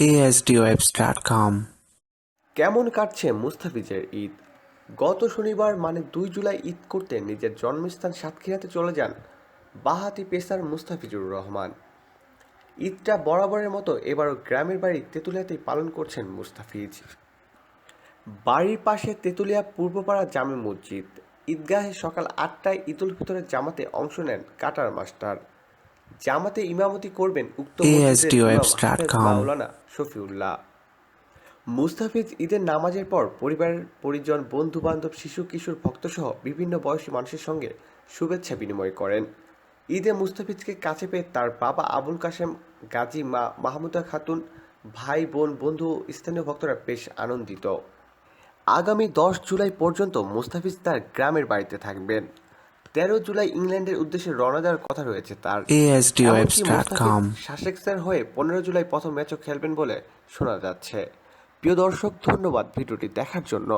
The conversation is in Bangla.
ASDWebs.com. কেমন কাটছে মুস্তাফিজের ঈদ? গত শনিবার মানে দুই জুলাই, ঈদ করতে নিজের জন্মস্থান সাতক্ষীরাতে চলে যান বাহাতি পেসার মুস্তাফিজুর রহমান। ঈদটা বরাবরের মতো এবারও গ্রামের বাড়ি তেঁতুলিয়াতেই পালন করছেন মুস্তাফিজ। বাড়ির পাশে তেঁতুলিয়া পূর্বপাড়া জামে মসজিদ। ঈদগাহে সকাল আটটায় ঈদুল ফিতরের জামাতে অংশ নেন কাটার মাস্টার। জামাতে ইমামতি করবেন উক্ত মাওলানা শফিউল্লাহ। মুস্তাফিজ ঈদের নামাজের পর পরিবারের পরিজন বন্ধু বান্ধব শিশু কিশোর ভক্তসহ বিভিন্ন বয়সী মানুষের সঙ্গে শুভেচ্ছা বিনিময় করেন। ঈদে মুস্তাফিজকে কাছে পেয়ে তার বাবা আবুল কাশেম গাজী মা মাহমুদা খাতুন ভাই বোন বন্ধু স্থানীয় ভক্তরা বেশ আনন্দিত। আগামী দশ জুলাই পর্যন্ত মুস্তাফিজ তার গ্রামের বাড়িতে থাকবেন। তেরো জুলাই ইংল্যান্ডের উদ্দেশ্যে রওনা দেওয়ার কথা রয়েছে তার. সাসেক্সের হয়ে পনেরো জুলাই প্রথম ম্যাচও খেলবেন বলে শোনা যাচ্ছে প্রিয় দর্শক ধন্যবাদ ভিডিওটি দেখার জন্য